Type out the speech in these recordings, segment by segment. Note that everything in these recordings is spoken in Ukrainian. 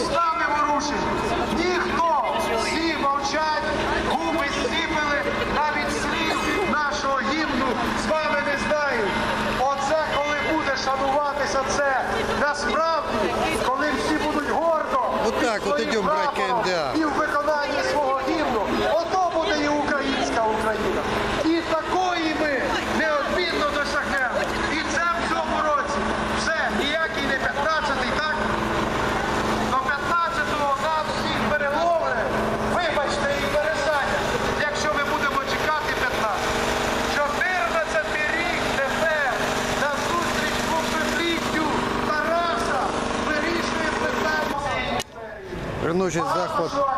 устами ворушить. Ніхто. Всі мовчать, губи зціпили, навіть слів нашого гімну з вами не знають. Оце коли буде шануватися це насправді, коли всі будуть гордо. Отак от своїм ідем брать прапором КМДА. І в виконанні свого гімну. Ото буде і українська Україна. І такої ми неодмінно досягнемо. І це в цьому році. Все, ніякий не 15-й, так? До 15-го нас всіх переловили. Вибачте і пересадять, якщо ми будемо чекати 15. 14 рік тепер на зустріч двохсотліттю Тараса вирішує питання. Переносить захват КМДА. Підготовка. Я думаю, багато хто із вас знає цього вірша. Знімає. Назва вибори. На горі високій, домовина України. Прохання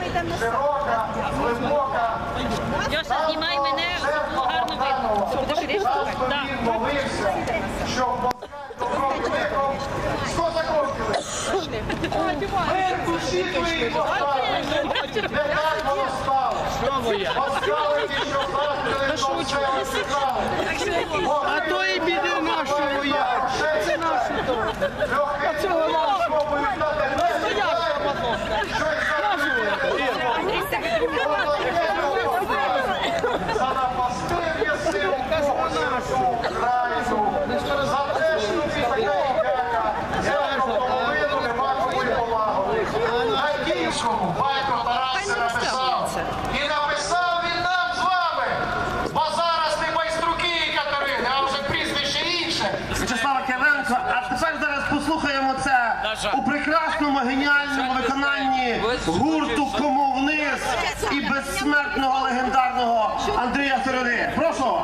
ми йдемо на Широка, глибока. Льоша, знімай мене, було гарно видно. Молився, щоб сто закрутили. Мир душі твої поставили. Що то. А то і біди нашого я. Це наші то. що будуть дати не за напастив'я сил нашого краю, за те, що ці дяка, я половину нема кому й полагодити. Найбільшому батько Тарас написав. І написав він нам з вами. Бо зараз не майструки Катерини, а вже прізвище інше. В'ячеслава Кириленко, а тепер зараз послухаємо це у прекрасному геніальному виконанні гурту Кому вниз і безсмертного легендарного Андрія Середи. Прошу!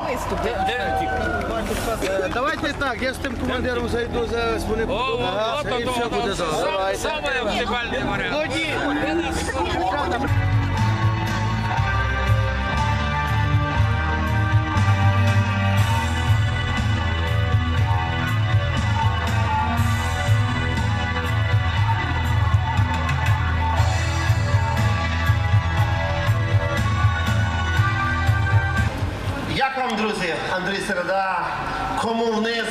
Давайте так, я з тим командиром зайду зараз, вони О, і все буде добре. Саме оптимальний варіант. Тоді Як вам, друзі, Андрій Середа, кому вниз?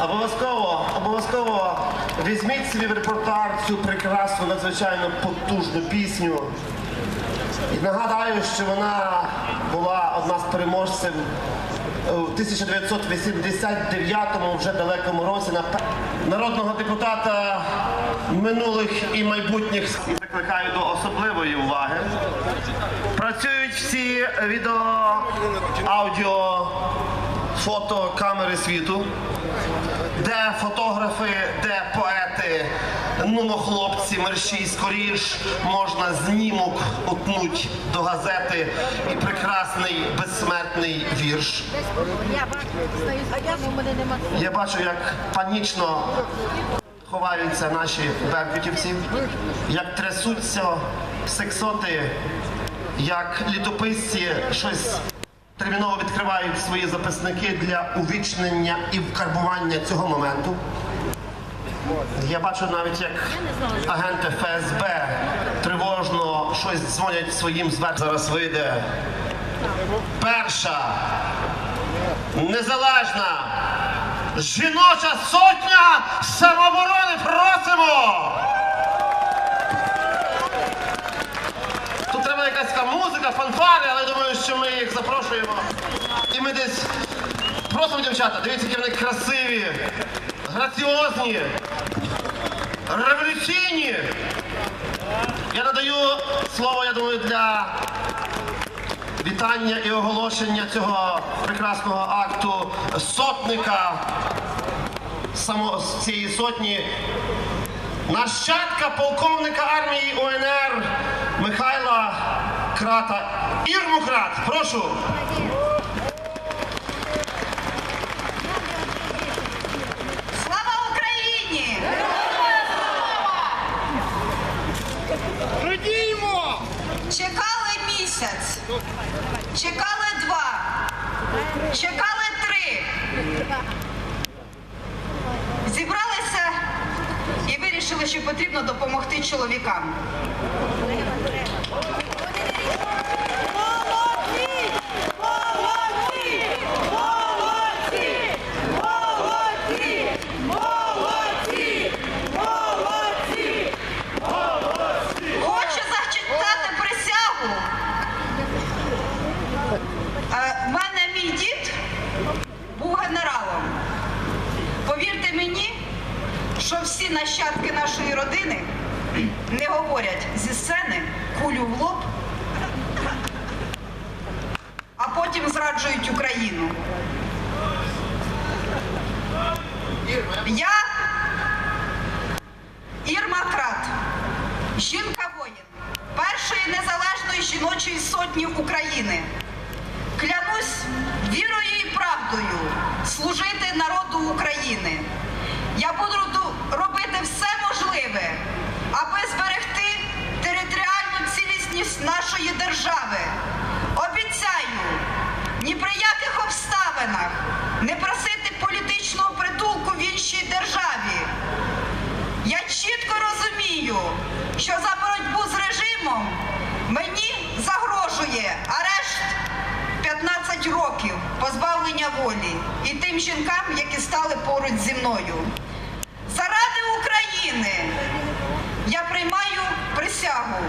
Обов'язково, обов'язково візьміть собі в репертуар цю прекрасну, надзвичайно потужну пісню. І нагадаю, що вона була одна з переможців у 1989 вже далекому році на народного депутата минулих і майбутніх закликаю до особливої уваги. Працюють всі відео, аудіо, фото, камери світу, де фотографи, де поети, ну хлопці, мерщій скоріш, можна знімок утнуть до газети і прекрасний безсмертний вірш. Я бачу, як панічно ховаються наші беркутівці, як трясуться сексоти, як літописці щось терміново відкривають свої записники для увічнення і вкарбування цього моменту. Я бачу навіть, як агенти ФСБ тривожно щось дзвонять своїм зверху. Зараз вийде перша незалежна жіноча сотня самооборони просимо! Тут треба музика, фанфари, але думаю, що ми їх запрошуємо. І ми десь просимо дівчата, дивіться, які вони красиві, граціозні, революційні. Я надаю слово, я думаю, для вітання і оголошення цього прекрасного акту сотника само цієї сотні. Нащадка полковника армії УНР Михайла Крата. Ірмукрат, прошу. Слава Україні! радіємо! Чекали місяць, чекали два, чекали три. Зібралися і вирішили, що потрібно допомогти чоловікам. говорять зі сцени кулю в лоб, а потім зраджують Україну. Я Ірма Крат, жінка воїн першої незалежної жіночої сотні України. Клянусь вірою і правдою служити народу України. Я буду жінкам, які стали поруч зі мною. Заради України я приймаю присягу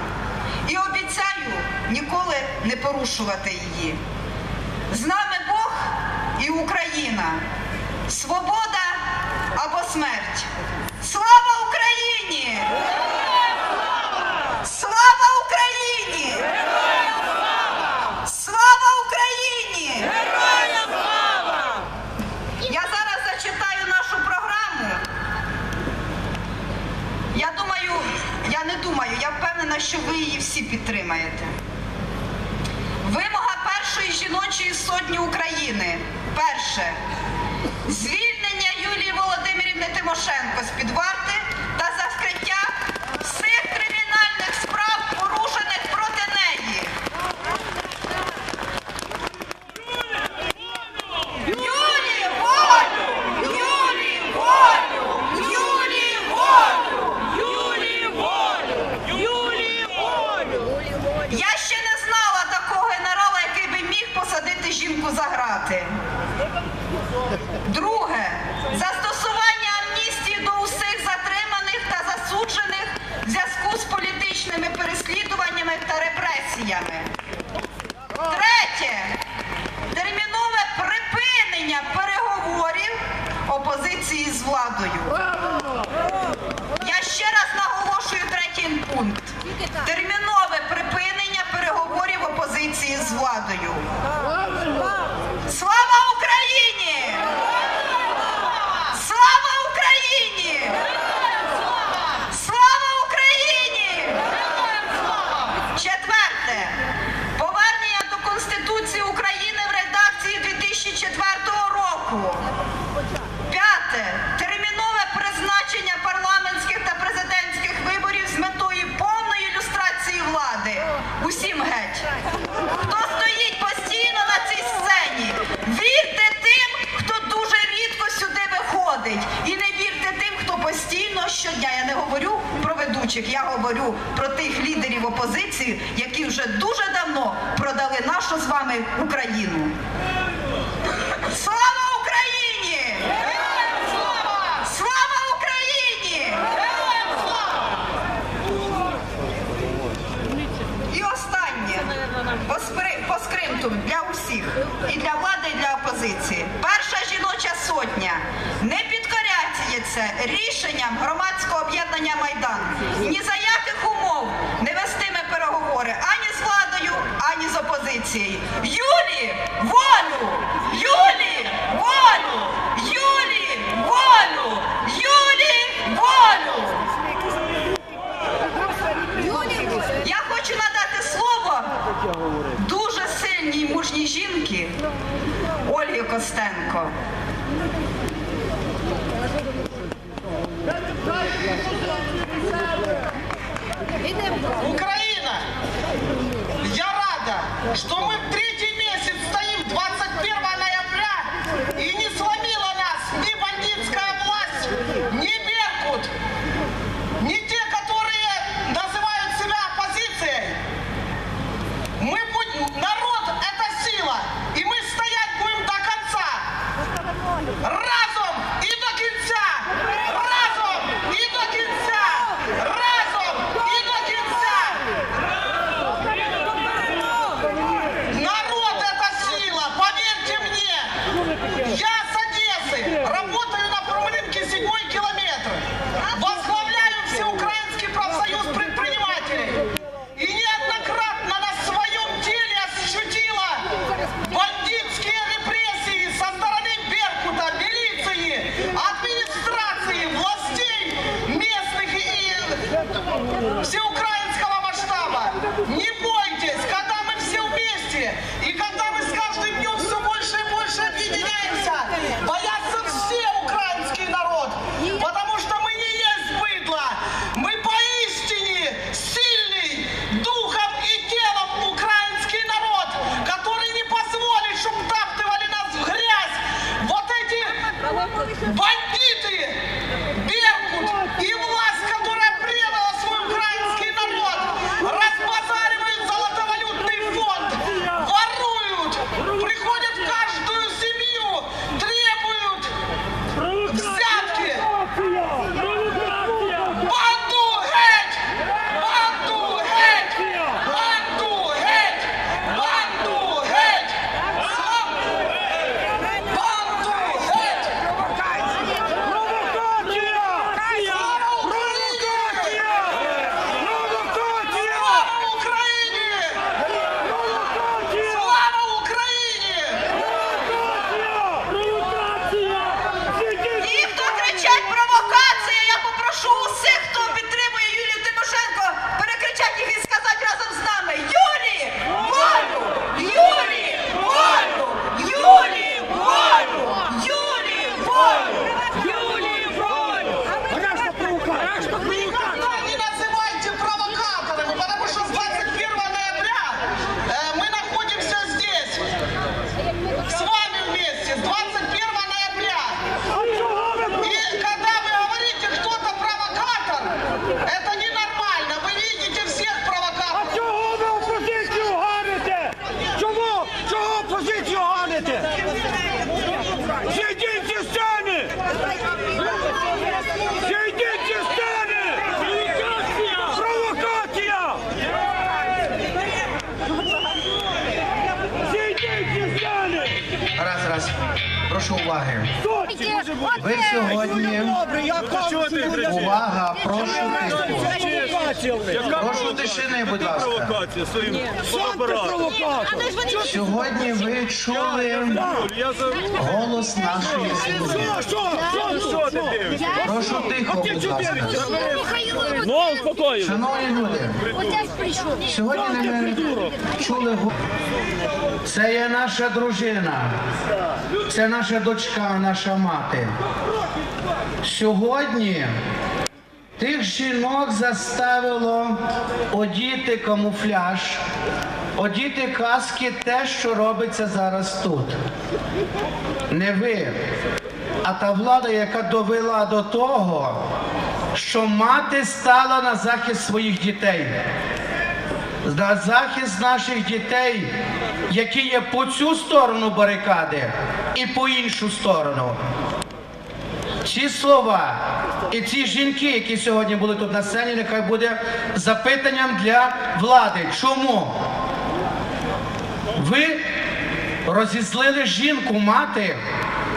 і обіцяю ніколи не порушувати її. З нами Бог і Україна. Свобода або смерть. Слава Україні! Слава Україні! Слава Україні! Я зараз зачитаю нашу програму. Я думаю, я не думаю, я впевнена, що ви її всі підтримаєте. Вимога першої жіночої сотні України. Перше. Звільнення Юлії Володимирівни Тимошенко з-під варти та закриття всіх кримінальних справ, порушених проти неї. Юлії волю! Юлії волю! Юлії волю! Юлії волю! Юлії волю! Я ще не знала такого генерала, який би міг посадити жінку за грати. Друге. Застосування амністії до усіх затриманих та засуджених в зв'язку з політичними переслідуваннями та репресіями. Третє. Термінове припинення переговорів опозиції з владою. Я ще раз наголошую третій пункт. Термінове припинення переговорів опозиції з владою. Слава Україні! Слава Україні! Слава Україні! Четверте. Повернення до Конституції України в редакції 2004 року. П'яте. Термінове призначення парламентських та президентських виборів з метою повної ілюстрації влади. Усім геть. Хто стоїть постійно на цій сцені? Вірте тим, хто дуже рідко сюди виходить. І не вірте тим, хто постійно щодня. Я не говорю про я говорю про тих лідерів опозиції, які вже дуже давно продали нашу з вами Україну. Слава Україні! Слава Україні! І останнє по, спри- для усіх, і для влади, і для опозиції. Перша жіноча сотня не підкоряється рішенням громадського об'єднання Майдан. Ні за яких умов не вестиме переговори ані з владою, ані з опозицією. Юлі, волю! Юлі, волю! Юлі, волю! Юлі, волю! Я хочу надати слово дуже сильній мужній жінки Ольгі Костенко. Seu らそらし。Прошу уваги. Ви сьогодні увага, прошу тихо. Прошу тишини, будь ласка. Сьогодні ви чули голос нашої землі. Прошу тихо, будь ласка. Ну. Шановні люди, сьогодні ми чули го- це є наша дружина, це наша дочка, наша мати. Сьогодні тих жінок заставило одіти камуфляж, одіти каски те, що робиться зараз тут. Не ви, а та влада, яка довела до того, що мати стала на захист своїх дітей, на захист наших дітей, які є по цю сторону барикади і по іншу сторону. Ці слова і ці жінки, які сьогодні були тут на сцені, нехай буде запитанням для влади. Чому? Ви розізлили жінку, мати,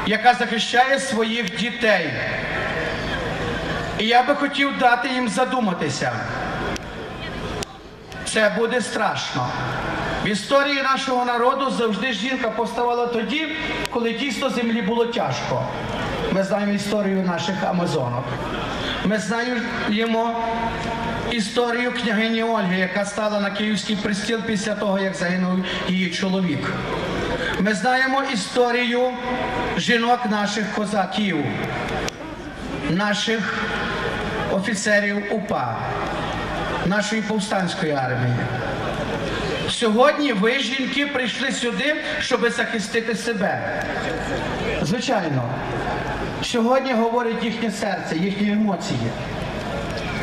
яка захищає своїх дітей. І я би хотів дати їм задуматися. Це буде страшно. В історії нашого народу завжди жінка повставала тоді, коли дійсно землі було тяжко. Ми знаємо історію наших амазонок. Ми знаємо історію княгині Ольги, яка стала на київський пристіл після того, як загинув її чоловік. Ми знаємо історію жінок наших козаків, наших офіцерів УПА, нашої повстанської армії. Сьогодні ви, жінки, прийшли сюди, щоб захистити себе. Звичайно, сьогодні говорить їхнє серце, їхні емоції.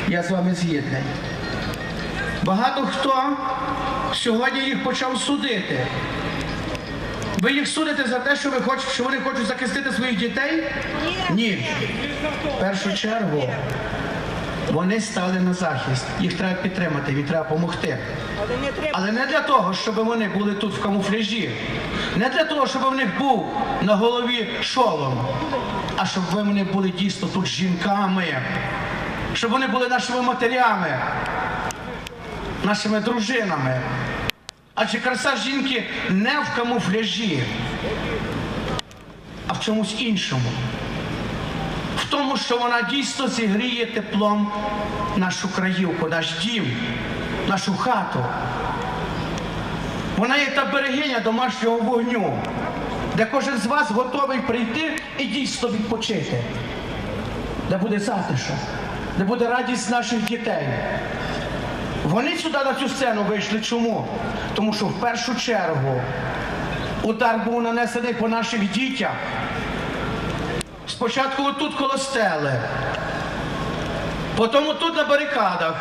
Я з вами згідний. Багато хто сьогодні їх почав судити. Ви їх судите за те, що, ви хочете, що вони хочуть захистити своїх дітей? Ні. В першу чергу вони стали на захист. Їх треба підтримати, їм треба допомогти. Але не для того, щоб вони були тут в камуфляжі, не для того, щоб в них був на голові шолом, а щоб вони були дійсно тут жінками, щоб вони були нашими матерями, нашими дружинами. Адже краса жінки не в камуфляжі, а в чомусь іншому. Тому, що вона дійсно зігріє теплом нашу краївку, наш дім, нашу хату. Вона є та берегиня домашнього вогню, де кожен з вас готовий прийти і дійсно відпочити, де буде затишок, де буде радість наших дітей. Вони сюди на цю сцену вийшли чому? Тому що в першу чергу удар був нанесений по наших дітях. Спочатку отут коло стели, потім отут на барикадах.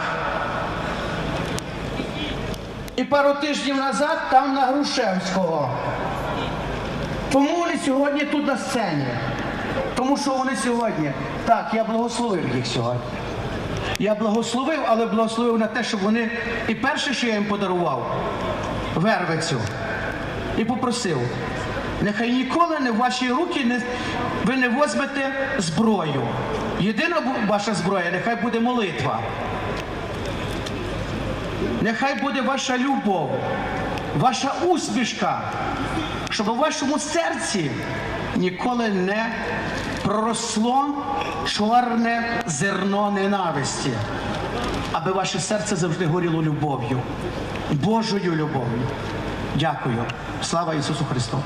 І пару тижнів назад там на Грушевського. Тому вони сьогодні тут на сцені. Тому що вони сьогодні. Так, я благословив їх сьогодні. Я благословив, але благословив на те, щоб вони. І перше, що я їм подарував, вервицю. І попросив, нехай ніколи не в ваші руки не, ви не возьмете зброю. Єдина ваша зброя, нехай буде молитва. Нехай буде ваша любов, ваша усмішка, щоб у вашому серці ніколи не проросло чорне зерно ненависті, аби ваше серце завжди горіло любов'ю, Божою любов'ю. Дякую. Слава Ісусу Христу!